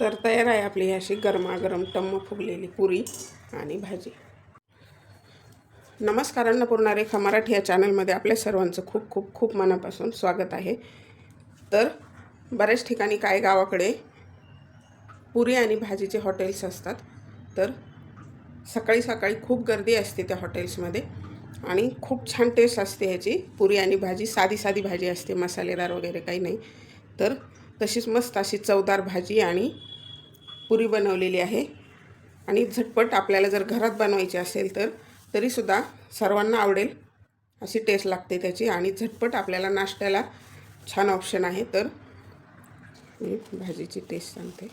तर तयार आहे आपली अशी गरमागरम टम्म फुगलेली पुरी आणि भाजी. नमस्कार अन्नपूर्णा रेखा मराठी या चॅनलमध्ये आपल्या सर्वांचं खूप खूप खूप मनापासून स्वागत आहे. तर बऱ्याच ठिकाणी काय गावाकडे पुरी आणि भाजीचे हॉटेल्स असतात. तर सकाळी सकाळी खूप गर्दी असते त्या हॉटेल्समध्ये आणि खूप छान टेस्ट असते ह्याची. पुरी आणि भाजी साधी साधी भाजी असते मसालेदार वगैरे काही नाही. तर तशीच मस्त अशी चवदार भाजी आणि पुरी बनवलेली आहे. आणि झटपट आपल्याला जर घरात बनवायची असेल तर तरीसुद्धा सर्वांना आवडेल अशी टेस्ट लागते त्याची आणि झटपट आपल्याला नाश्त्याला छान ऑप्शन आहे. तर मी भाजीची टेस्ट सांगते.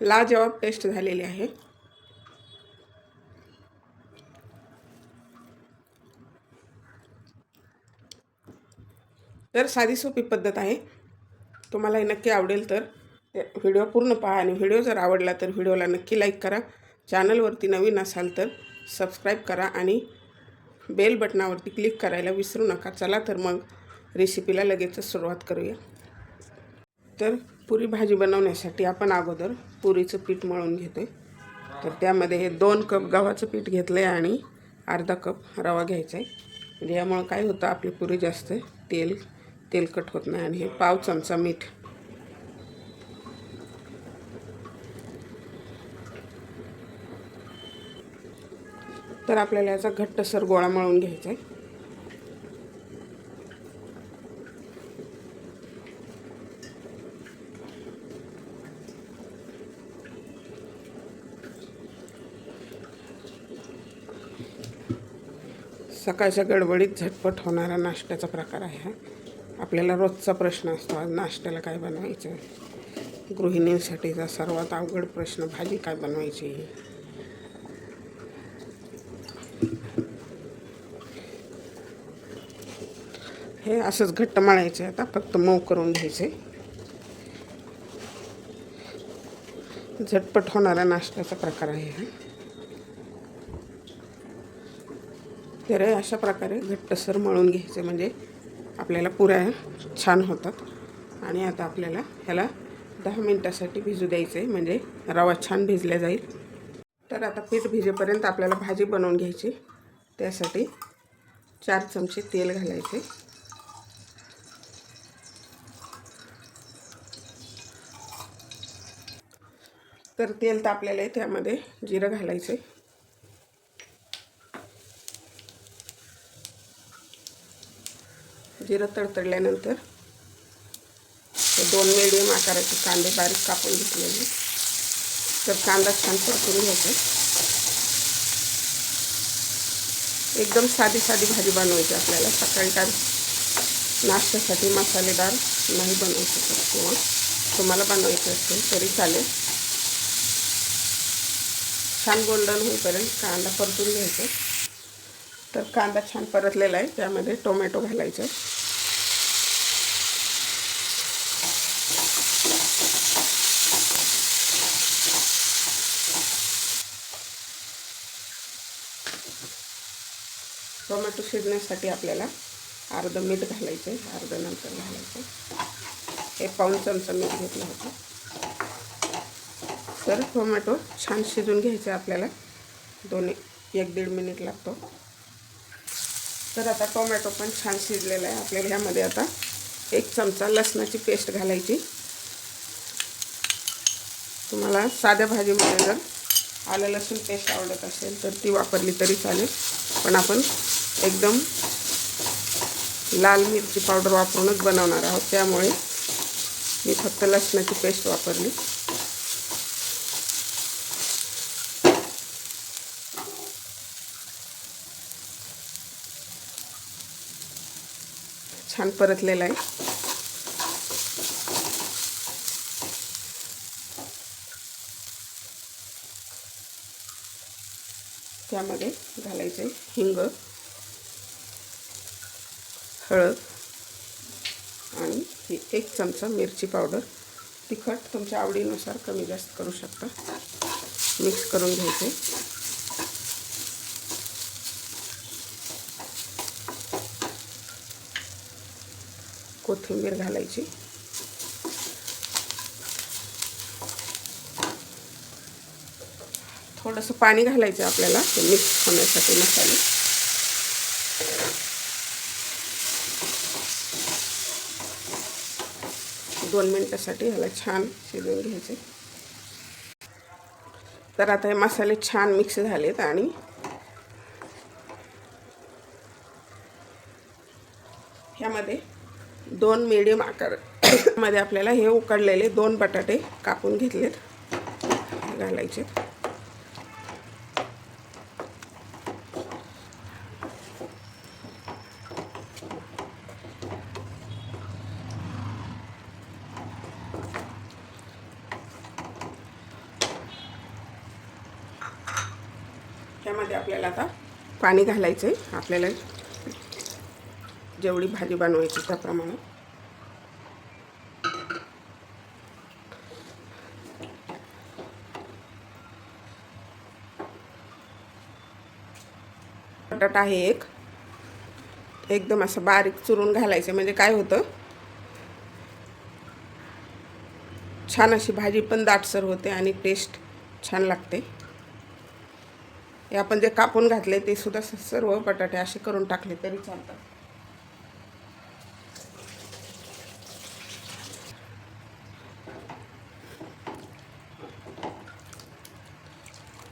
लाजवाब टेस्ट झालेली आहे. तर साधी सोपी पद्धत आहे. तुम्हाला हे नक्की आवडेल तर. व्हिडिओ पूर्ण पहा आणि व्हिडिओ जर आवडला तर व्हिडिओला नक्की लाईक करा. चॅनलवरती नवीन असाल तर सबस्क्राईब करा आणि बेल बटनावरती क्लिक करायला विसरू नका. चला तर मग रेसिपीला लगेचच सुरुवात करूया. तर पुरी भाजी बनवण्यासाठी आपण अगोदर पुरीचं पीठ मळून घेतो तर त्यामध्ये हे दोन कप गव्हाचं पीठ घेतलं आहे आणि अर्धा कप रवा घ्यायचा आहे म्हणजे यामुळं काय होतं आपली पुरी जास्त तेल तेलकट होत नाही आणि हे पाव चमचा मीठ. तर आपल्याला याचा घट्टसर गोळा मळून घ्यायचा आहे. सकाळच्या गडबडीत झटपट होणारा नाश्त्याचा प्रकार आहे हा. आपल्याला रोजचा प्रश्न असतो आज नाश्त्याला काय बनवायचं? गृहिणींसाठीचा सर्वात अवघड प्रश्न भाजी काय बनवायची? हे असंच घट्ट मळायचं आता फक्त मऊ करून घ्यायचे. झटपट होणारा नाश्त्याचा प्रकार आहे हा. तर अशा प्रकारे घट्टसर मळून घ्यायचे म्हणजे आपल्याला पुऱ्या छान होतात. आणि आता आपल्याला ह्याला दहा मिनटासाठी भिजू द्यायचं आहे म्हणजे रवा छान भिजल्या जाईल. तर आता पीठ भिजेपर्यंत आपल्याला भाजी बनवून घ्यायची. त्यासाठी चार चमचे तेल घालायचे. तर तेल तापलेलं आहे त्यामध्ये जिरं घालायचं जिरं तडतडल्यानंतर दोन मिडियम आकाराचे कांदे बारीक कापून घेतलेले. तर कांदा छान परतून घ्यायचा. एकदम साधी साधी भाजी बनवायची आपल्याला. सकाळी काय नाश्त्यासाठी मसालेदार नाही बनवू शकत किंवा तुम्हाला बनवायचं असेल तरी चालेल. छान गोल्डन होईपर्यंत कांदा परतून घ्यायचा. तर कांदा छान परतलेला आहे. त्यामध्ये टोमॅटो घालायचं. टोमॅटो शिजण्यासाठी आपल्याला अर्धं मीठ घालायचं आहे अर्धं नंतर घालायचं. हे पाऊन चमचा मीठ घेतलं होतं. तर टोमॅटो छान शिजून घ्यायचं आपल्याला. दोन एक दीड मिनिट लागतो. तर आता टोमॅटो पण छान शिजलेला आहे. आपल्याला ह्यामध्ये आता एक चमचा लसणाची पेस्ट घालायची. तुम्हाला साध्या भाजीमध्ये जर आलं लसूण पेस्ट आवडत असेल तर ती वापरली तरी चालेल. पण आपण एकदम लाल मिरची पावडर वापरूनच बनवणार आहोत. त्यामुळे मी फक्त लसणाची पेस्ट वापरली. छान परतलेला आहे. त्यामध्ये घालायचे हिंग. हळद आणि ही एक चमचा मिरची पावडर. तिखट तुमच्या आवडीनुसार कमी जास्त करू शकता. मिक्स करून घ्यायचे. कोथिंबीर घालायची. थोडंसं पाणी घालायचं आपल्याला ते मिक्स होण्यासाठी मसाले. दोन मिनटासाठी ह्याला छान शिजवून घ्यायचे. तर आता हे मसाले छान मिक्स झालेत आणि ह्यामध्ये दोन मिडियम आकार मध्ये आपल्याला हे उकडलेले दोन बटाटे कापून घेतलेत घालायचे त्यामध्ये आपल्याला आता पाणी घालायचं आहे आपल्याला जेवढी भाजी बनवायची त्याप्रमाणे. बटाटा आहे एक. एकदम असं बारीक चुरून घालायचं. म्हणजे काय होतं? छान अशी भाजी पण दाटसर होते आणि टेस्ट छान लागते. हे आपण जे कापून घातले ते सुद्धा सर्व बटाटे असे करून टाकले तरी चालतात.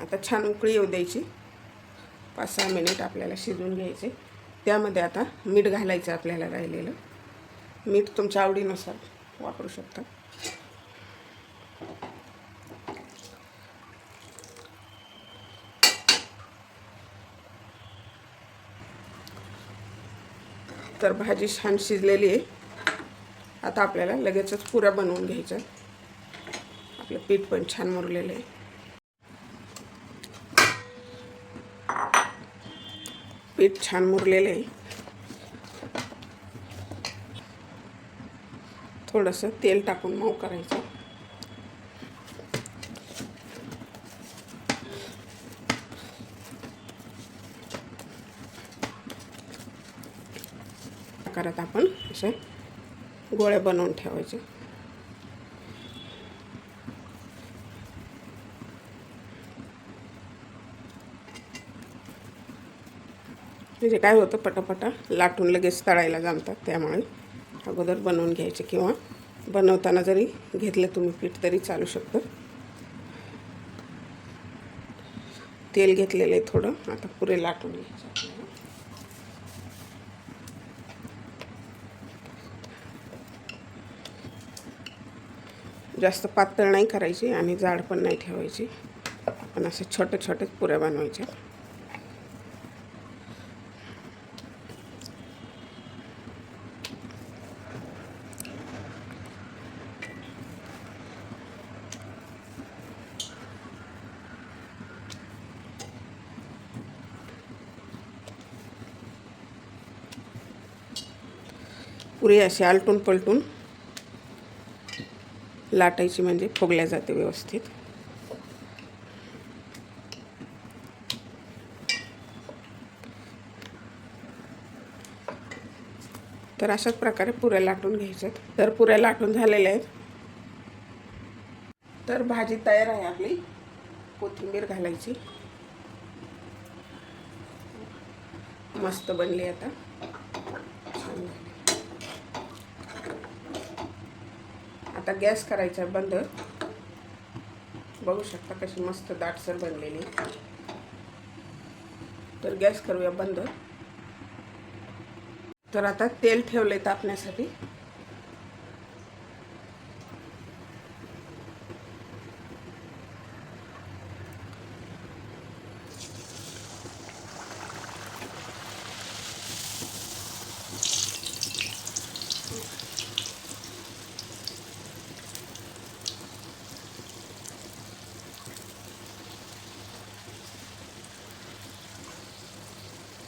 आता छान उकळी येऊ द्यायची. पाच सहा मिनिट आपल्याला शिजवून घ्यायचे. त्यामध्ये आता मीठ घालायचं आपल्याला राहिलेलं. मीठ तुमच्या आवडीनुसार वापरू शकता. तर भाजी छान शिजलेली आहे. आता आपल्याला लगेचच पुऱ्या बनवून घ्यायच्या. आपलं पीठ पण छान मुरलेलं आहे. पीठ छान मुरलेलं आहे. थोडंसं तेल टाकून मऊ करायचं. करत आपण असे गोळ्या बनवून ठेवायचे. म्हणजे काय होतं पटापटा लाटून लगेच तळायला जमतात. त्यामुळे अगोदर बनवून घ्यायचे किंवा बनवताना जरी घेतलं तुम्ही पीठ तरी चालू शकतं. तेल घेतलेलं आहे थोडं आता पुरे लाटून घ्यायचं जास्त पातळ नाही करायची आणि जाड पण नाही ठेवायची. आपण असे छोटे छोटेच पुऱ्या बनवायच्या पुरी अशी आलटून पलटून लाटायची म्हणजे फुगल्या जाते व्यवस्थित. तर अशाच प्रकारे पुऱ्या लाटून घ्यायच्यात. तर पुऱ्या लाटून झालेल्या आहेत. तर भाजी तयार आहे आपली. कोथिंबीर घालायची. मस्त बनली आता. छान झाली. आता गॅस करायचा बंद. बघू शकता कशी मस्त दाटसर बनलेली. तर गॅस करूया बंद. तर आता तेल ठेवले तापण्यासाठी.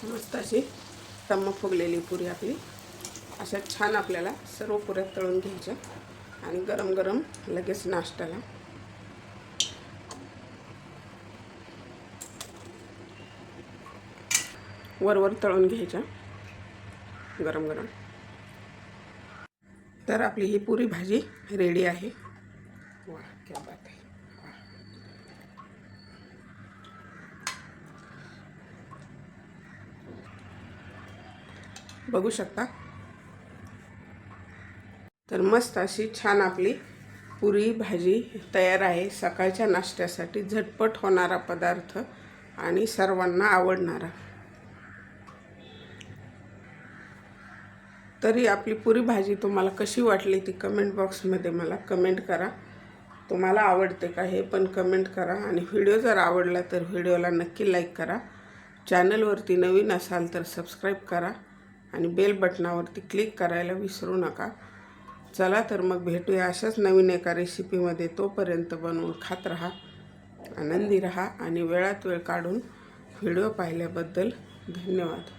मस्त अशी टम्म फुगलेली पुरी आपली. अशा छान आपल्याला सर्व पुऱ्या तळून घ्यायच्या. आणि गरम गरम लगेच नाश्त्याला. वरवर तळून घ्यायच्या. गरम गरम. तर आपली ही पुरी भाजी रेडी आहे. वा क्या बात. बघू शकता. तर मस्त अशी छान आपली पुरी भाजी तयार आहे. सकाळच्या नाश्त्यासाठी झटपट होणारा पदार्थ आणि सर्वांना आवडणारा. तरी आपली पुरी भाजी तुम्हाला कशी वाटली ती कमेंट बॉक्समध्ये मला कमेंट करा. तुम्हाला आवडते का हे पण कमेंट करा. आणि व्हिडिओ जर आवडला तर व्हिडिओला नक्की लाईक करा. चॅनलवरती नवीन असाल तर सबस्क्राईब करा. आणि बेल बटनावरती क्लिक करायला विसरू नका. चला तर मग भेटूया अशाच नवीन एका रेसिपीमध्ये तोपर्यंत बनवून खात राहा आनंदी राहा आणि वेळात वेळ काढून व्हिडिओ पाहिल्याबद्दल धन्यवाद.